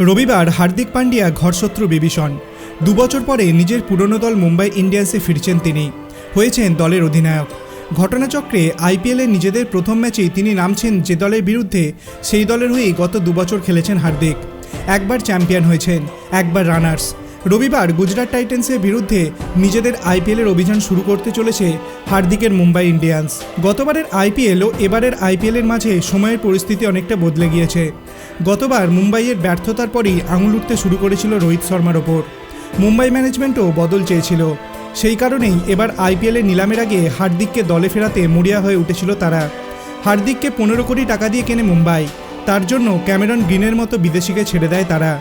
রবিবার হার্দিক পান্ডিয়া ঘরশত্রু বিভীষণ। দুবছর পরে নিজের পুরনো দল মুম্বাই ইন্ডিয়ান্সে ফিরছেন তিনি। হয়েছেন দলের অধিনায়ক। ঘটনাচক্রে আইপিএলে নিজেদের প্রথম ম্যাচেই তিনি নামছেন যে দলের বিরুদ্ধে, সেই দলের হয়েই গত দুবছর খেলেছেন হার্দিক। একবার চ্যাম্পিয়ন হয়েছেন, একবার রানার্স। রবিবার গুজরাট টাইটান্সের বিরুদ্ধে নিজেদের আইপিএলের অভিযান শুরু করতে চলেছে হার্দিকের মুম্বাই ইন্ডিয়ান্স। গতবারের আইপিএল ও এবারের আইপিএলের মাঝে সময়ের পরিস্থিতি অনেকটা বদলে গিয়েছে। গতবার মুম্বাইয়ের ব্যর্থতার পরই আঙুল উঠতে শুরু করেছিল রোহিত শর্মার ওপর। মুম্বাই ম্যানেজমেন্টও বদল চেয়েছিল। সেই কারণেই এবার আইপিএলের নিলামের আগে হার্দিককে দলে ফেরাতে মরিয়া হয়ে উঠেছিল তারা। হার্দিককে পনেরো কোটি টাকা দিয়ে কেনে মুম্বাই। তার জন্য ক্যামেরন গ্রিনের মতো বিদেশিকে ছেড়ে দেয় তারা।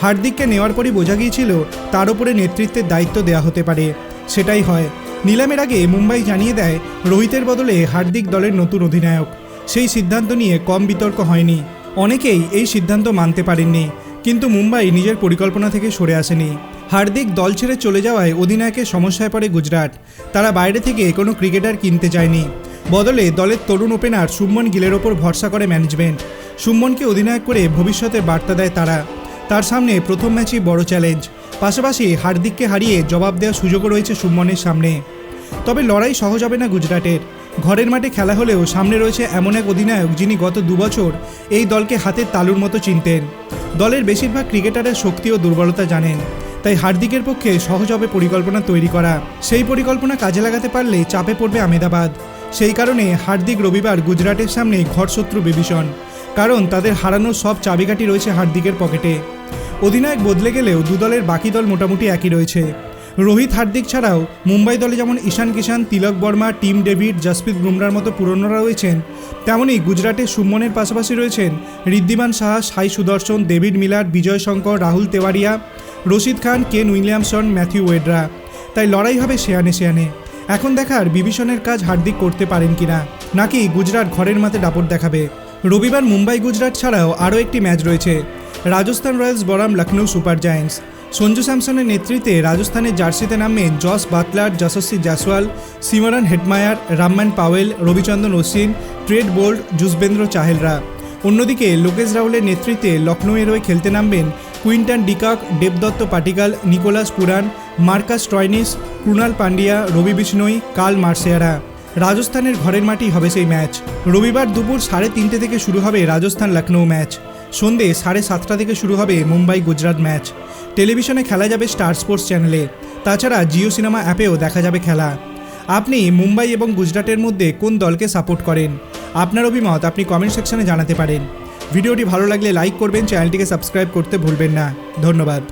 হার্দিককে নেওয়ার পরই বোঝা গিয়েছিল তার উপরে নেতৃত্বের দায়িত্ব দেওয়া হতে পারে। সেটাই হয়। নিলামের আগে মুম্বাই জানিয়ে দেয়, রোহিতের বদলে হার্দিক দলের নতুন অধিনায়ক। সেই সিদ্ধান্ত নিয়ে কম বিতর্ক হয়নি। অনেকেই এই সিদ্ধান্ত মানতে পারেননি, কিন্তু মুম্বাই নিজের পরিকল্পনা থেকে সরে আসেনি। হার্দিক দল ছেড়ে চলে যাওয়ায় অধিনায়কের সমস্যায় পড়ে গুজরাট। তারা বাইরে থেকে কোনো ক্রিকেটার কিনতে চায়নি বদলে দলের তরুণ ওপেনার শুভমন গিলের ওপর ভরসা করে ম্যানেজমেন্ট শুভমনকে অধিনায়ক করে ভবিষ্যতের বার্তা দেয় তারা। তার সামনে প্রথম ম্যাচই বড় চ্যালেঞ্জ। পাশাপাশি হার্দিককে হারিয়ে জবাব দেওয়ার সুযোগও রয়েছে শুভমনের সামনে। তবে লড়াই সহজ হবে না গুজরাটের। ঘরের মাঠে খেলা হলেও সামনে রয়েছে এমন এক অধিনায়ক যিনি গত দুবছর এই দলকে হাতের তালুর মতো চিনতেন। দলের বেশিরভাগ ক্রিকেটারের শক্তি ও দুর্বলতা জানেন। তাই হার্দিকের পক্ষে সহজ হবে পরিকল্পনা তৈরি করা। সেই পরিকল্পনা কাজে লাগাতে পারলে চাপে পড়বে আমেদাবাদ। সেই কারণে হার্দিক রবিবার গুজরাটের সামনে ঘরশত্রু বিভীষণ। কারণ তাদের হারানোর সব চাবিকাঠি রয়েছে হার্দিকের পকেটে। অধিনায়ক বদলে গেলেও দু দলের বাকি দল মোটামুটি একই রয়েছে। রোহিত হার্দিক ছাড়াও মুম্বাই দলে যেমন ঈশান কিষান তিলক বর্মা, টিম ডেভিড, জসপ্রীত বুমরার মতো পুরনোরা রয়েছেন তেমনই গুজরাটে সুমনের পাশাপাশি রয়েছেন Wriddhiman Saha, Sai Sudharsan, David Miller, Vijay Shankar, Rahul Tewatia, Rashid Khan, Kane Williamson, Matthew ওয়েডরা। তাই লড়াই হবে শেয়ানে শেয়ানে এখন দেখার বিভীষণের কাজ হার্দিক করতে পারেন কিনা, নাকি গুজরাট ঘরের মাঠে দাপট দেখাবে? রবিবার মুম্বাই, গুজরাট ছাড়াও আরও একটি ম্যাচ রয়েছে। রাজস্থান রয়্যালস বরাম লখনৌ সুপার জায়ান্টস। সঞ্জু স্যামসনের নেতৃত্বে রাজস্থানের জার্সিতে নামবেন Jos Buttler Yashasvi Jaiswal, Shimron Hetmyer Rovman Powell, Ravichandran Ashwin, Trent Boult Yuzvendra চাহেলরা। অন্যদিকে লোকেশ রাহুলের নেতৃত্বে লখনৌয়ের হয়ে খেলতে নামবেন Quinton de Kock, Debdutta Padikkal Nicholas Pooran Marcus Stoinis Krunal Pandya Ravi Bishnoi, Kyle মার্সেয়ারা। রাজস্থানের ঘরের মাটি হবে সেই ম্যাচ। রবিবার দুপুর সাড়ে তিনটে থেকে শুরু হবে রাজস্থান লখনৌ ম্যাচ। সন্ধে সাড়ে সাতটা থেকে শুরু হবে মুম্বাই গুজরাট ম্যাচ। টেলিভিশনে খেলা যাবে স্টার স্পোর্টস চ্যানেলে। তাছাড়া জিও সিনেমা অ্যাপেও দেখা যাবে খেলা। আপনি মুম্বাই এবং গুজরাটের মধ্যে কোন দলকে সাপোর্ট করেন? আপনার অভিমত আপনি কমেন্ট সেকশনে জানাতে পারেন। ভিডিওটি ভালো লাগলে লাইক করবেন, চ্যানেলটিকে সাবস্ক্রাইব করতে ভুলবেন না। ধন্যবাদ।